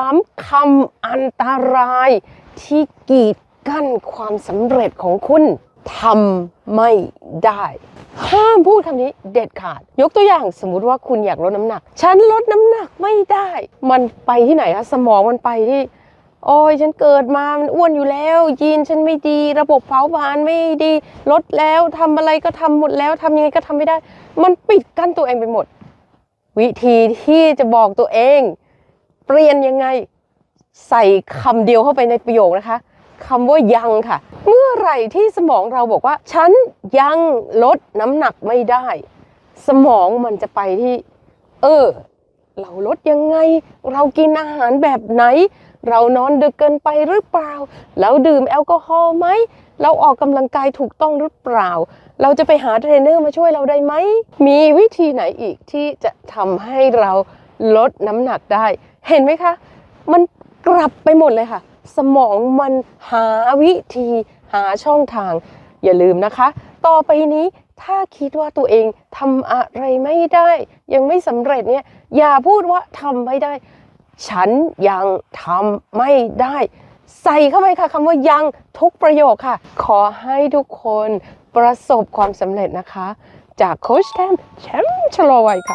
ามคำอันตรายที่กีดกั้นความสำเร็จของคุณทำไม่ได้ ห้ามพูดคำนี้เด็ดขาด ยกตัวอย่างสมมุติว่าคุณอยากลดน้ำหนัก ฉันลดน้ำหนักไม่ได้ มันไปที่ไหนคะสมองมันไปที่โอ้ยฉันเกิดมา มันอ้วนอยู่แล้ว ยีนฉันไม่ดี ระบบเผาผลาญไม่ดี ลดแล้วทำอะไรก็ทำหมดแล้วทำยังไงก็ทำไม่ได้ มันปิดกั้นตัวเองไปหมด วิธีที่จะบอกตัวเอง เปลี่ยนยังไง ใส่คำเดียวเข้าไปในประโยคนะคะคำว่ายังค่ะ เมื่อไหร่ที่สมองเราบอกว่า ฉันยังลดน้ำหนักไม่ได้ สมองมันจะไปที่ เออ เราลดยังไง เรากินอาหารแบบไหน เรานอนดึกเกินไปหรือเปล่า เราดื่มแอลกอฮอล์ไหม เราออกกำลังกายถูกต้องหรือเปล่า เราจะไปหาเทรนเนอร์มาช่วยเราได้ไหม มีวิธีไหนอีกที่จะทำให้เราลดน้ำหนักได้ เห็นไหมคะ มันกลับไปหมดเลยค่ะ สมองมันหาวิธีหาช่องทาง อย่าลืมนะคะ ต่อไปนี้ถ้าคิดว่าตัวเองทำอะไรไม่ได้ ยังไม่สำเร็จเนี่ยอย่าพูดว่าทำไม่ได้ ฉันยังทำไม่ได้ ใส่เข้าไปค่ะคำว่ายังทุกประโยคค่ะ ขอให้ทุกคนประสบความสำเร็จนะคะ จากโคชแทมแชมป์ชะลอวัยค่ะ